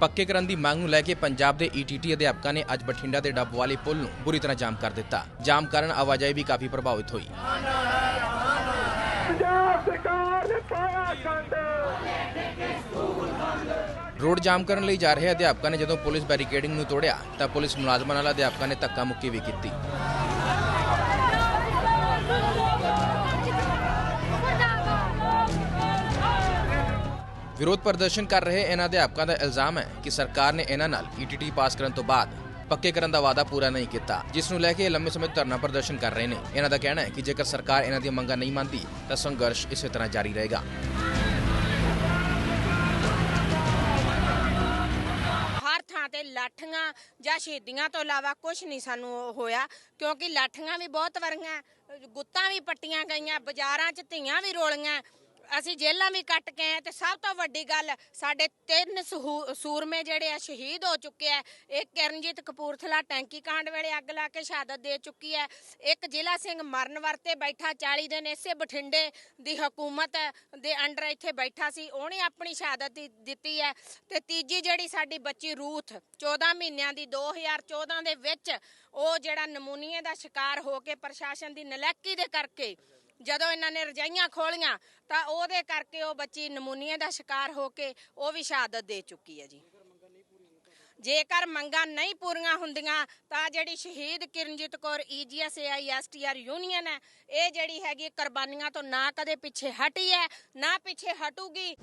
ਪੱਕੇ ਕਰਨ ਦੀ ਮੰਗ ਨੂੰ ਲੈ ਕੇ ਪੰਜਾਬ ਦੇ ਈਟੀਟੀ ਅਧਿਆਪਕਾਂ ਨੇ ਅੱਜ ਬਠਿੰਡਾ ਦੇ ਡੱਬ ਵਾਲੇ ਪੁਲ ਨੂੰ ਬੁਰੀ ਤਰ੍ਹਾਂ ਜਾਮ ਕਰ ਦਿੱਤਾ। ਜਾਮ ਕਾਰਨ ਆਵਾਜਾਈ ਵੀ ਕਾਫੀ ਪ੍ਰਭਾਵਿਤ ਹੋਈ। ਪੰਜਾਬ ਸਰਕਾਰ ਨੇ ਪਾਇਆ ਗੰਦ ਰੋਡ ਜਾਮ ਕਰਨ ਲਈ ਜਾ ਰਹੇ ਅਧਿਆਪਕਾਂ ਨੇ ਜਦੋਂ ਪੁਲਿਸ ਬੈਰੀਕੇਡਿੰਗ ਨੂੰ ਤੋੜਿਆ ਤਾਂ ਪੁਲਿਸ ਮੁਲਾਜ਼ਮਾਂ ਨਾਲ ਅਧਿਆਪਕਾਂ ਨੇ ਧੱਕਾ ਮੁੱਕੀ ਵੀ ਕੀਤੀ। ਵਿਰੋਧ ਪ੍ਰਦਰਸ਼ਨ ਕਰ ਰਹੇ ਇਹਨਾਂ ਅਧਿਆਪਕਾਂ ਦਾ ਇਲਜ਼ਾਮ ਹੈ ਕਿ ਸਰਕਾਰ ਨੇ ਇਹਨਾਂ ਨਾਲ ਈਟੀਟੀ ਪਾਸ ਕਰਨ ਤੋਂ ਬਾਅਦ ਪੱਕੇ ਕਰਨ ਦਾ ਵਾਅਦਾ ਪੂਰਾ ਨਹੀਂ ਕੀਤਾ, ਜਿਸ ਨੂੰ ਲੈ ਕੇ ਲੰਮੇ ਸਮੇਂ ਧਰਨਾ ਪ੍ਰਦਰਸ਼ਨ ਕਰ ਰਹੇ ਨੇ। ਇਹਨਾਂ ਦਾ ਕਹਿਣਾ ਹੈ ਕਿ ਜੇਕਰ ਸਰਕਾਰ ਇਹਨਾਂ ਦੀਆਂ ਮੰਗਾਂ ਨਹੀਂ ਮੰਨਦੀ, ਤਾਂ ਸੰਘਰਸ਼ ਇਸੇ ਤਰ੍ਹਾਂ ਜਾਰੀ ਰਹੇਗਾ। ਹਰ ਥਾਂ ਤੇ ਲਾਠੀਆਂ ਜਾਂ ਸ਼ਹੀਦੀਆਂ ਤੋਂ ਇਲਾਵਾ ਕੁਝ ਨਹੀਂ ਸਾਨੂੰ ਹੋਇਆ, ਕਿਉਂਕਿ ਲਾਠੀਆਂ ਵੀ ਬਹੁਤ ਵਰੀਆਂ ਗੁੱਤਾਂ ਵੀ ਪੱਟੀਆਂ ਗਈਆਂ, ਬਾਜ਼ਾਰਾਂ 'ਚ ਧੀਆਂ ਵੀ ਰੋਲੀਆਂ ਅਸੀਂ ਜੇਲ੍ਹਾਂ ਵੀ ਕੱਟ ਕੇ ਆਏ ਤੇ ਸਭ ਤੋਂ ਵੱਡੀ ਗੱਲ, ਸਾਡੇ ਤਿੰਨ ਸਹੂ- ਸੂਰਮੇ ਜਿਹੜੇ ਆ ਸ਼ਹੀਦ ਹੋ ਚੁੱਕੇ ਆ। ਇੱਕ ਕਿਰਨਜੀਤ ਕਪੂਰਥਲਾ ਟੈਂਕੀ ਕਾਂਡ ਵੇਲੇ ਅੱਗ ਲਾ ਕੇ ਸ਼ਹਾਦਤ ਦੇ ਚੁੱਕੀ ਹੈ ਇੱਕ ਜ਼ਿਲ੍ਹਾ ਸਿੰਘ ਮਰਨ ਵਰਤੇ ਬੈਠਾ 40 ਦਿਨ ਇਸੇ ਬਠਿੰਡੇ ਦੀ ਹਕੂਮਤ ਦੇ ਅੰਡਰ ਇੱਥੇ ਬੈਠਾ ਸੀ, ਉਹਨੇ ਆਪਣੀ ਸ਼ਹਾਦਤ ਦੀ- ਦਿੱਤੀ ਹੈ ਤੇ ਤੀਜੀ ਜਿਹੜੀ ਸਾਡੀ ਬੱਚੀ ਰੂਥ 14 ਮਹੀਨਿਆਂ ਦੀ 2014 ਦੇ ਵਿੱਚ, ਉਹ ਜਿਹੜਾ ਨਮੂਨੀਏ ਦਾ ਸ਼ਿਕਾਰ ਹੋ ਕੇ ਪ੍ਰਸ਼ਾਸਨ ਦੀ ਨਲੈਕੀ ਦੇ ਕਰਕੇ ਜਦੋਂ ਇਹਨਾਂ ਨੇ ਰਜਾਈਆਂ ਖੋਲੀਆਂ, ਤਾਂ ਉਹਦੇ ਕਰਕੇ ਉਹ ਬੱਚੀ ਨਮੂਨੀਆ ਦਾ ਸ਼ਿਕਾਰ ਹੋ ਕੇ ਉਹ ਵੀ ਸ਼ਹਾਦਤ ਦੇ ਚੁੱਕੀ ਹੈ ਜੀ। ਜੇਕਰ ਮੰਗਾਂ ਨਹੀਂ ਪੂਰੀਆਂ ਹੁੰਦੀਆਂ, ਤਾਂ ਜਿਹੜੀ ਸ਼ਹੀਦ Kiranjeet Kaur EGS AISTR union ਹੈ, ਇਹ ਜਿਹੜੀ ਹੈਗੀ ਕੁਰਬਾਨੀਆਂ ਤੋਂ ਨਾ ਕਦੇ ਪਿੱਛੇ ਹਟੀ ਹੈ, ਨਾ ਪਿੱਛੇ ਹਟੂਗੀ।